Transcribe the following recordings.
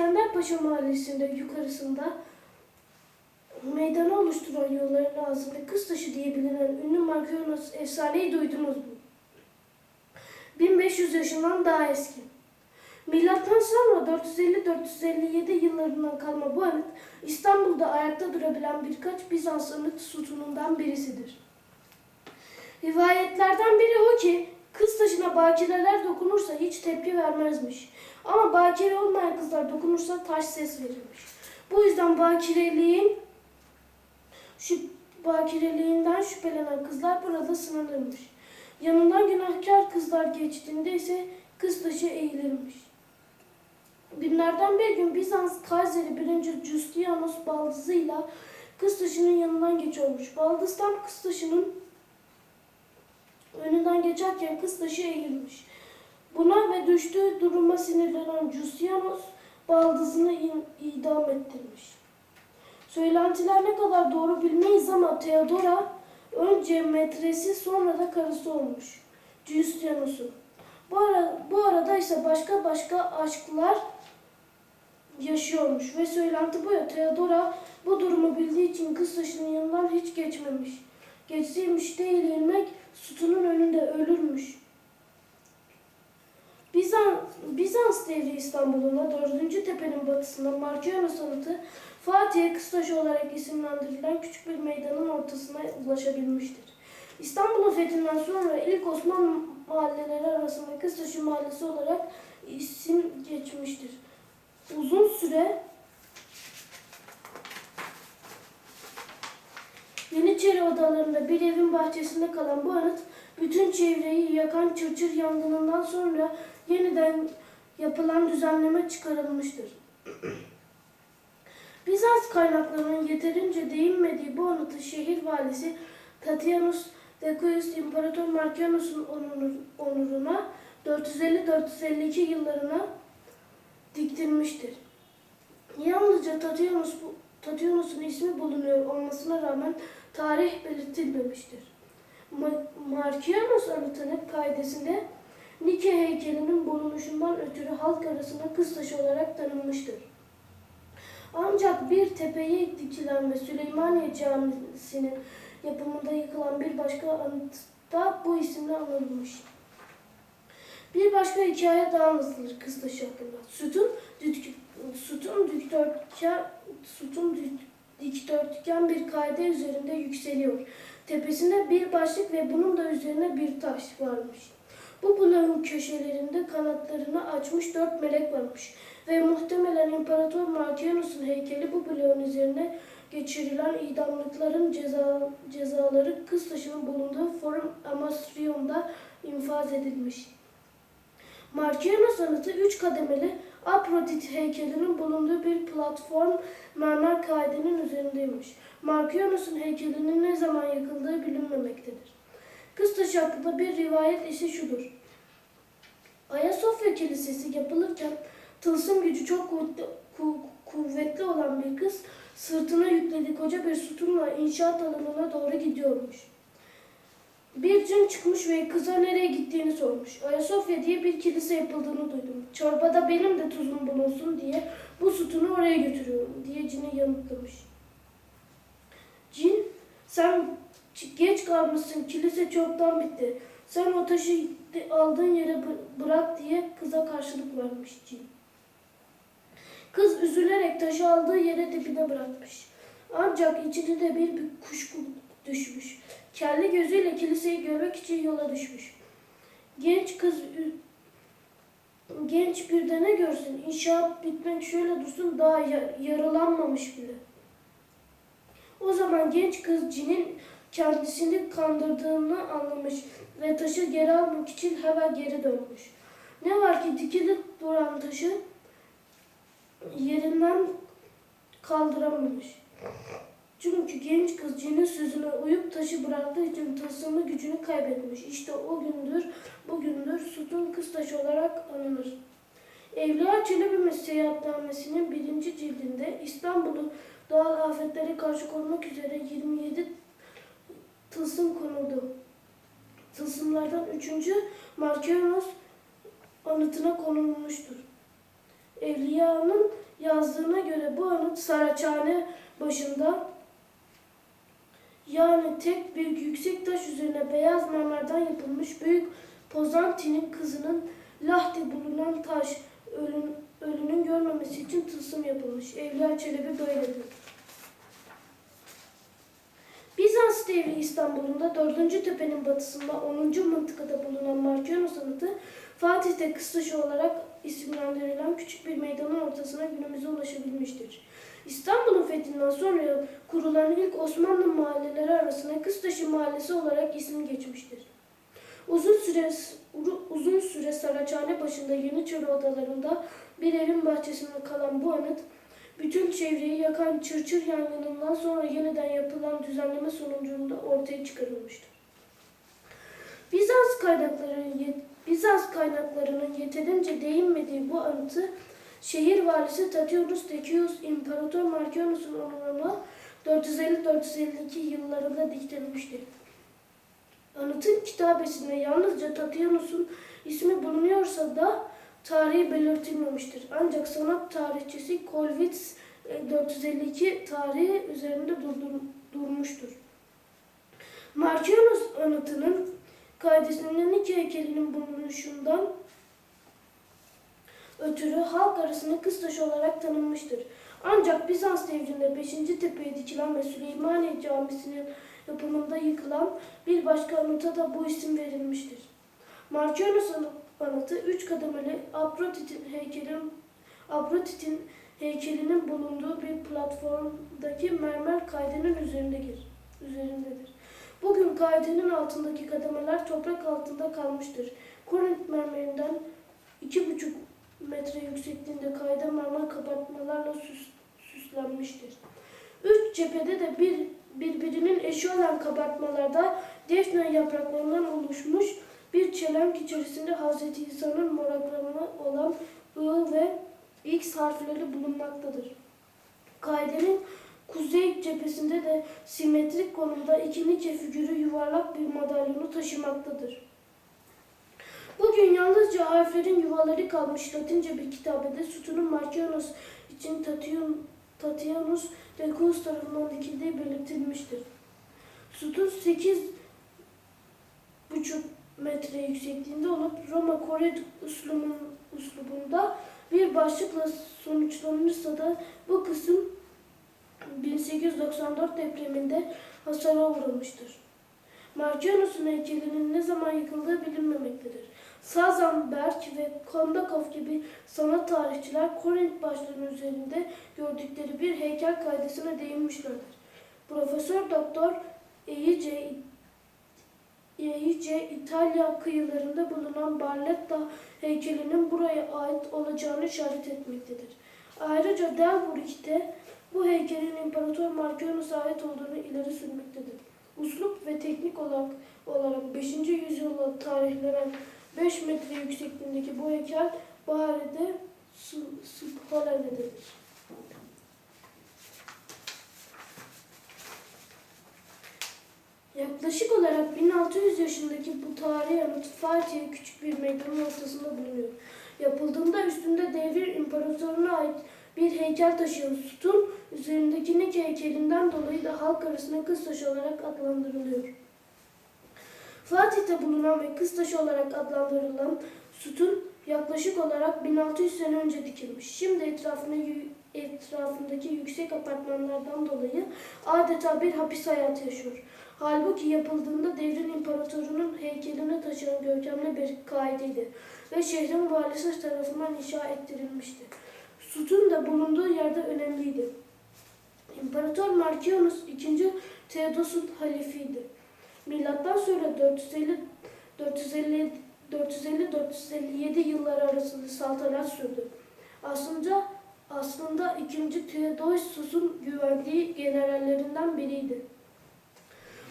İskenderpaşa Mahallesi'nde yukarısında meydanı oluşturan yolların ağzında kız taşı diye bilinen ünlü Markionos efsaneyi duydunuz mu? 1500 yaşından daha eski. Milattan sonra 450-457 yıllarından kalma bu anıt İstanbul'da ayakta durabilen birkaç Bizans anıt sütunundan birisidir. Rivayetlerden biri o ki kız taşına bakireler dokunursa hiç tepki vermezmiş. Ama bakire olmayan kızlar dokunursa taş ses verirmiş. Bu yüzden bakireliğin şu bakireliğinden şüphelenen kızlar burada sınırlıymış. Yanından günahkar kızlar geçtiğinde ise kız taşı eğilirmiş. Günlerden bir gün Bizans Kayseri 1. Justianus baldızıyla kız taşının yanından geçiyormuş. Baldız tam kız taşının önünden geçerken kız taşı eğilmiş. Buna ve düştüğü duruma sinirlenen Justianus baldızını idam ettirmiş. Söylentiler ne kadar doğru bilmeyiz ama Theodora önce metresi sonra da karısı olmuş. Justianus'un. Bu, ara, bu arada ise başka başka aşklar yaşıyormuş ve söylenti bu ya Theodora bu durumu bildiği için kız taşının yanından hiç geçmemiş. Geçseymiş değil ilmek sütunun önünde ölürmüş. Bizans, Bizans devri İstanbul'una 4. tepenin batısında Markianos anıtı Fatih'e Kıstaşı olarak isimlendirilen küçük bir meydanın ortasına ulaşabilmiştir. İstanbul'un fethinden sonra ilk Osmanlı mahalleleri arasında Kıstaşı Mahallesi olarak isim geçmiştir. Uzun süre Yeniçeri odalarında bir evin bahçesinde kalan bu anıt bütün çevreyi yakan çırçır yangınından sonra yeniden yapılan düzenleme çıkarılmıştır. Bizans kaynaklarının yeterince değinmediği bu anıtı şehir valisi Tatianus Decius İmparator Markianus'un onur- onuruna 450-452 yıllarına diktirmiştir. Yalnızca Tatianus'un ismi bulunuyor olmasına rağmen tarih belirtilmemiştir. Ma- Markianus anıtının kaidesinde Nike heykelinin bulunuşundan ötürü halk arasında kız taşı olarak tanınmıştır. Ancak bir tepeye dikilen ve Süleymaniye Camisi'nin yapımında yıkılan bir başka anıtta bu isimle anılmış. Bir başka hikaye daha anlatılır kız taşı hakkında. Sütun, dük, sütun dikdörtgen, sütun dik- dikdörtgen bir kaide üzerinde yükseliyor. Tepesinde bir başlık ve bunun da üzerine bir taş varmış. Bu bloğun köşelerinde kanatlarını açmış dört melek varmış. Ve muhtemelen İmparator Markianus'un heykeli bu bloğun üzerine geçirilen idamlıkların ceza, cezaları kız taşının bulunduğu Forum Amastrion'da infaz edilmiş. Markianus anıtı üç kademeli Aphrodit heykelinin bulunduğu bir platform mermer kaidenin üzerindeymiş. Markianus'un heykelinin ne zaman yakıldığı bilinmemektedir. Kız taşı hakkında bir rivayet ise şudur. Ayasofya Kilisesi yapılırken tılsım gücü çok kuvvetli, ku- kuvvetli olan bir kız sırtına yüklediği koca bir sütunla inşaat alanına doğru gidiyormuş. Bir cin çıkmış ve kıza nereye gittiğini sormuş. Ayasofya diye bir kilise yapıldığını duydum. Çorbada benim de tuzum bulunsun diye bu sütunu oraya götürüyorum diye cini yanıtlamış. Cin sen geç kalmışsın kilise çoktan bitti. Sen o taşı aldığın yere bı- bırak diye kıza karşılık vermiş cin. Kız üzülerek taşı aldığı yere dibine bırakmış. Ancak içine de bir, bir kuşku düşmüş. Kelli gözüyle kiliseyi görmek için yola düşmüş. Genç kız genç bir de ne görsün? İnşaat bitmek şöyle dursun daha ya- yarılanmamış bile. O zaman genç kız cinin kendisini kandırdığını anlamış ve taşı geri almak için hemen geri dönmüş. Ne var ki dikili duran taşı yerinden kaldıramamış. Çünkü genç kız cinin sözüne uyup taşı bıraktığı için tılsımlı gücünü kaybetmiş. İşte o gündür, bugündür sütun kız taşı olarak anılır. Evliya Çelebi Seyahatnamesi'nin birinci cildinde İstanbul'u doğal afetlere karşı korumak üzere 27 tılsım konuldu. Tılsımlardan üçüncü Markianos anıtına konulmuştur. Evliya Evliya'nın yazdığına göre bu anıt Saraçhane başında yani tek bir yüksek taş üzerine beyaz mermerden yapılmış büyük Pozanti'nin kızının Lahti bulunan taş ölün, ölünün görmemesi için tılsım yapılmış. Evliya Çelebi böyle diyor. Bizans devri İstanbul'unda 4. tepenin batısında 10. mıntıkada bulunan Markionos anıtı Fatih'te kıstaşı olarak isimlendirilen küçük bir meydanın ortasına günümüze ulaşabilmiştir. İstanbul'un fethinden sonra kurulan ilk Osmanlı mahalleleri arasına Kıstaşı Mahallesi olarak isim geçmiştir. Uzun süre uzun süre Saraçhane başında Yeniçeri odalarında bir evin bahçesinde kalan bu anıt bütün çevreyi yakan çırçır yangınından sonra yeniden yapılan düzenleme sonucunda ortaya çıkarılmıştır. Bizans kaynaklarının Bizans kaynaklarının yeterince değinmediği bu anıtı şehir valisi Tatianus Decius İmparator Markionus'un onuruna 450-452 yıllarında diktirilmiştir. Anıtın kitabesinde yalnızca Tatianus'un ismi bulunuyorsa da tarihi belirtilmemiştir. Ancak sanat tarihçisi Kolwitz e, 452 tarihi üzerinde durdur- durmuştur. Markionus anıtının kaidesinin iki heykelinin bulunuşundan ötürü halk arasında kıstaş olarak tanınmıştır. Ancak Bizans devrinde 5. tepeye dikilen ve Süleymaniye Camisi'nin yapımında yıkılan bir başka anıta da bu isim verilmiştir. Markionus anı- anıtı üç kademeli Aphrodit'in heykelin Aphrodit'in heykelinin bulunduğu bir platformdaki mermer kaydenin üzerindedir. üzerindedir. Bugün kaydenin altındaki kademeler toprak altında kalmıştır. Korint mermerinden iki buçuk metre yüksekliğinde kayda mermer kapatmalarla süs, süslenmiştir. Üç cephede de bir birbirinin eşi olan kabartmalarda defne yapraklarından oluşmuş bir çelenk içerisinde Hz. İsa'nın monogramı olan I ve X harfleri bulunmaktadır. Kaidenin kuzey cephesinde de simetrik konumda iki Nike figürü yuvarlak bir madalyonu taşımaktadır. Bugün yalnızca harflerin yuvaları kalmış Latince bir kitabede sütunun Markionos için Tatian, Tatianus Dekus tarafından dikildiği belirtilmiştir. Sütun 8 buçuk metre yüksekliğinde olup Roma Kore uslubun, uslubunda bir başlıkla sonuçlanırsa da bu kısım 1894 depreminde hasara uğramıştır. Markionus'un heykelinin ne zaman yıkıldığı bilinmemektedir. Sazanberg ve Kondakov gibi sanat tarihçiler Korint başlarının üzerinde gördükleri bir heykel kaidesine değinmişlerdir. Profesör Doktor Eice Eice İtalya kıyılarında bulunan Barletta heykelinin buraya ait olacağını işaret etmektedir. Ayrıca Delbrück'te bu heykelin İmparator Markionus'a ait olduğunu ileri sürmektedir. Uslup ve teknik olarak, olarak 5. yüzyılda tarihlenen 5 metre yüksekliğindeki bu heykel Bahari'de Spholere'dedir. Yaklaşık olarak 1600 yaşındaki bu tarihi anıt Fatih'e küçük bir meydanın ortasında bulunuyor. Yapıldığında üstünde devir imparatoruna ait bir heykel taşıyan sütun, üzerindeki Nike heykelinden dolayı da halk arasında kız taşı olarak adlandırılıyor. Fatih'te bulunan ve kız taşı olarak adlandırılan sütun yaklaşık olarak 1600 sene önce dikilmiş. Şimdi etrafına, etrafındaki yüksek apartmanlardan dolayı adeta bir hapis hayatı yaşıyor. Halbuki yapıldığında devrin imparatorunun heykelini taşıyan görkemli bir kaideydi ve şehrin valisi tarafından inşa ettirilmişti. Sütun da bulunduğu yerde önemliydi. İmparator Markionus II. Theodos'un halifiydi. Milattan sonra 450 450 450-457 yılları arasında saltanat sürdü. Aslında aslında 2. Theodosius'un güvendiği generallerinden biriydi.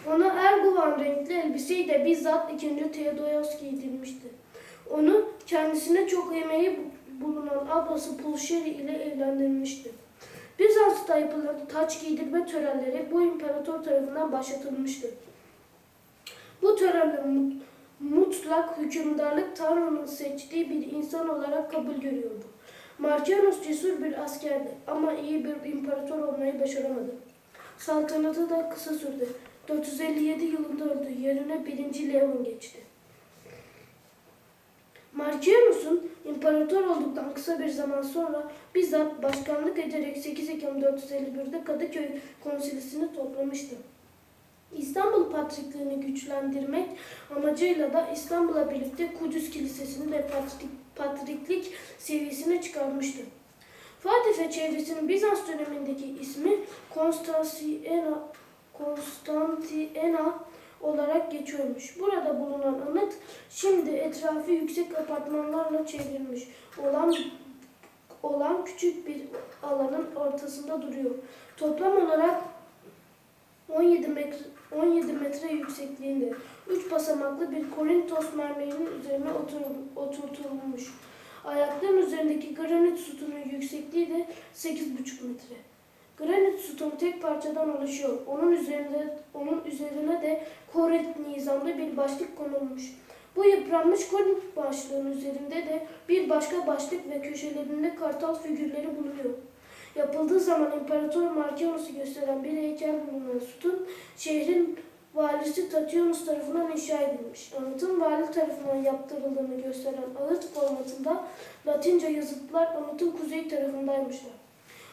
Ona erguvan renkli elbiseyi de bizzat 2. Theodosius giydirmişti. Onu kendisine çok emeği bulunan ablası Pulşeri ile evlendirmişti. Bizans'ta yapılan taç giydirme törenleri bu imparator tarafından başlatılmıştı. Bu törenle mutlak hükümdarlık Tanrı'nın seçtiği bir insan olarak kabul görüyordu. Marcianus cesur bir askerdi ama iyi bir imparator olmayı başaramadı. Saltanatı da kısa sürdü. 457 yılında öldü. Yerine 1. Leon geçti. Marcianus'un imparator olduktan kısa bir zaman sonra bizzat başkanlık ederek 8 Ekim 451'de Kadıköy konsilisini toplamıştı. İstanbul Patrikliğini güçlendirmek amacıyla da İstanbul'a birlikte Kudüs Kilisesi'ni de patrik, patriklik seviyesine çıkarmıştı. Fatih ve çevresinin Bizans dönemindeki ismi Konstantina, Konstantina olarak geçiyormuş. Burada bulunan anıt şimdi etrafı yüksek apartmanlarla çevrilmiş olan olan küçük bir alanın ortasında duruyor. Toplam olarak 17 metre 17 metre yüksekliğinde 3 basamaklı bir Korintos mermerinin üzerine otur- oturtulmuş. Ayakların üzerindeki granit sütunun yüksekliği de 8,5 metre. Granit sütun tek parçadan oluşuyor. Onun üzerinde onun üzerine de koret nizamlı bir başlık konulmuş. Bu yıpranmış korinth başlığın üzerinde de bir başka başlık ve köşelerinde kartal figürleri bulunuyor. Yapıldığı zaman İmparator Marcianus'u gösteren bir heykel bulunan sütun, şehrin valisi Tatianus tarafından inşa edilmiş. Anıtın vali tarafından yaptırıldığını gösteren ağıt formatında Latince yazıtlar anıtın kuzey tarafındaymışlar.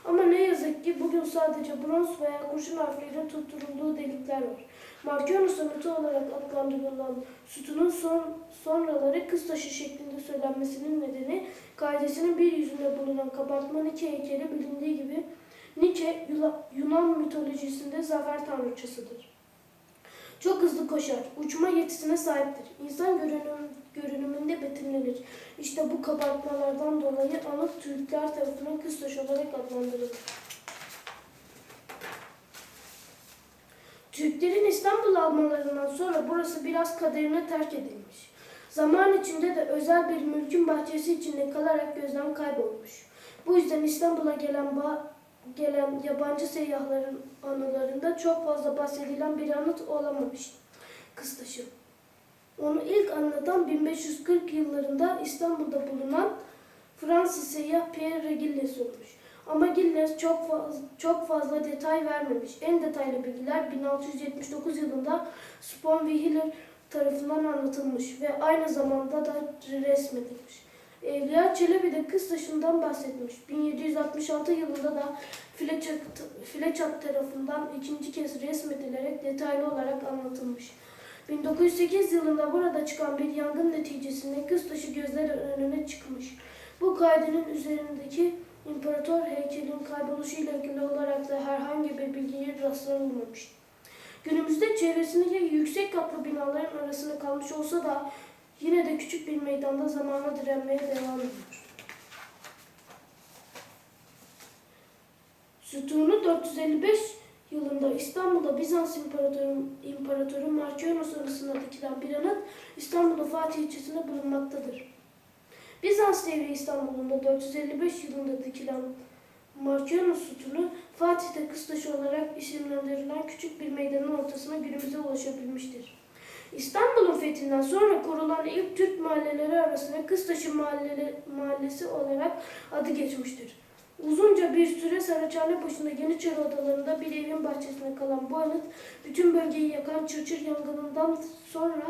Ama ne yazık ki bugün sadece bronz veya kurşun harflerin tutturulduğu delikler var. Marcianus anıtı olarak adlandırılan sütunun son, sonraları kız taşı şeklinde söylenmesinin nedeni kaidesinin bir yüzünde bulunan kabartma Nike heykeli bilindiği gibi Nike Yunan mitolojisinde zafer tanrıçasıdır. Çok hızlı koşar, uçma yetisine sahiptir. İnsan görünüm, görünümünde betimlenir. İşte bu kabartmalardan dolayı anıt Türkler tarafından kız taşı olarak adlandırılır. Türklerin İstanbul almalarından sonra burası biraz kaderine terk edilmiş. Zaman içinde de özel bir mülkün bahçesi içinde kalarak gözden kaybolmuş. Bu yüzden İstanbul'a gelen ba- gelen yabancı seyyahların anılarında çok fazla bahsedilen bir anıt olamamış. Kıstaşı. Onu ilk anlatan 1540 yıllarında İstanbul'da bulunan Fransız seyyah Pierre Gilles olmuş. Ama Gilles çok fazla, çok fazla detay vermemiş. En detaylı bilgiler 1679 yılında Sponville tarafından anlatılmış ve aynı zamanda da resmedilmiş. Evliya Çelebi de kız taşından bahsetmiş. 1766 yılında da Fleçak, Fleçak tarafından ikinci kez resmedilerek detaylı olarak anlatılmış. 1908 yılında burada çıkan bir yangın neticesinde kız taşı gözler önüne çıkmış. Bu kaidenin üzerindeki imparator heykelin kayboluşuyla ilgili olarak da herhangi bir bilgiye rastlanılmamış. Günümüzde çevresindeki yüksek katlı binaların arasında kalmış olsa da yine de küçük bir meydanda zamana direnmeye devam ediyor. Sütunu 455 yılında İstanbul'da Bizans İmparatoru, İmparatoru Marcianus arasında dikilen bir anıt İstanbul'da Fatih ilçesinde bulunmaktadır. Bizans devri İstanbul'unda 455 yılında dikilen Marcianus sütunu Fatih'te kıstaşı olarak isimlendirilen küçük bir meydanın ortasına günümüze ulaşabilmiştir. İstanbul'un fethinden sonra kurulan ilk Türk mahalleleri arasında Kıstaşı Mahalleli, Mahallesi olarak adı geçmiştir. Uzunca bir süre Saraçhane başında Yeniçeri odalarında bir evin bahçesinde kalan bu anıt bütün bölgeyi yakan Çırçır yangınından sonra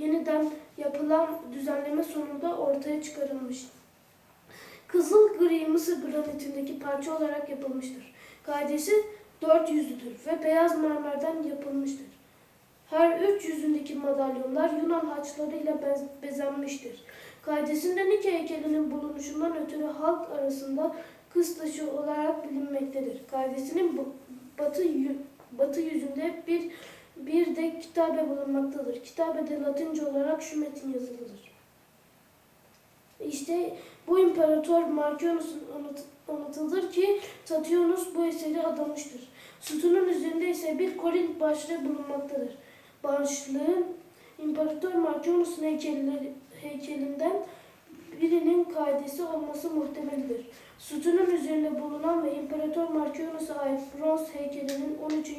yeniden yapılan düzenleme sonunda ortaya çıkarılmış. Kızıl gri Mısır granitindeki parça olarak yapılmıştır. Kaidesi dört yüzlüdür ve beyaz mermerden yapılmıştır. Her üç yüzündeki madalyonlar Yunan haçlarıyla bez- bezenmiştir. Kaidesinde Nike heykelinin bulunuşundan ötürü halk arasında kız taşı olarak bilinmektedir. Kaidesinin bu- batı, batı yüzünde bir bir de kitabe bulunmaktadır. Kitabede Latince olarak şu metin yazılıdır. İşte bu imparator Marcianus'un anıt, anıtıdır ki Tatianus bu eseri adamıştır. Sütunun üzerinde ise bir Korint başlığı bulunmaktadır. Başlığın İmparator Marcianus'un heykelinden birinin kaidesi olması muhtemeldir. Sütunun üzerinde bulunan ve İmparator Marciano'sa ait bronz heykelinin 13.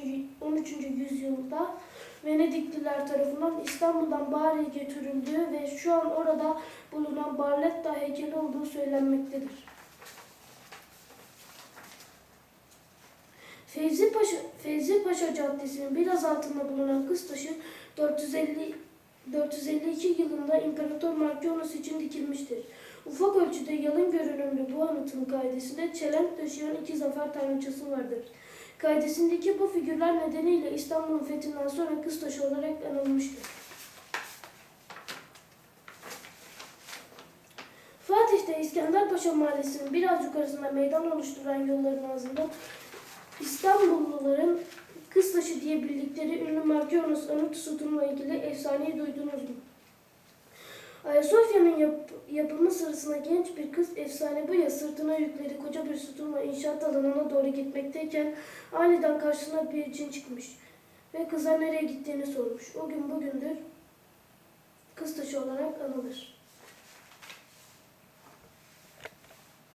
13. yüzyılda Venedikliler tarafından İstanbul'dan Bari'ye getirildiği ve şu an orada bulunan Barletta heykeli olduğu söylenmektedir. Fevzi Paşa, Fevzi Paşa Caddesi'nin biraz altında bulunan kız taşı 450 452 yılında İmparator Markionos için dikilmiştir. Ufak ölçüde yalın görünümlü bu anıtın kaidesinde çelenk taşıyan iki zafer tanrıçası vardır. Kaidesindeki bu figürler nedeniyle İstanbul'un fethinden sonra kız taşı olarak anılmıştır. Fatih'te İskenderpaşa Mahallesi'nin biraz yukarısında meydan oluşturan yolların ağzında İstanbulluların Kıztaşı diye bildikleri ünlü Markionos anıt sütunla ilgili efsaneyi duydunuz mu? Ayasofya'nın yap- yapımı sırasında genç bir kız efsane bu ya sırtına yükleri koca bir sütunla inşaat alanına doğru gitmekteyken aniden karşısına bir cin çıkmış ve kıza nereye gittiğini sormuş. O gün bugündür kız taşı olarak anılır.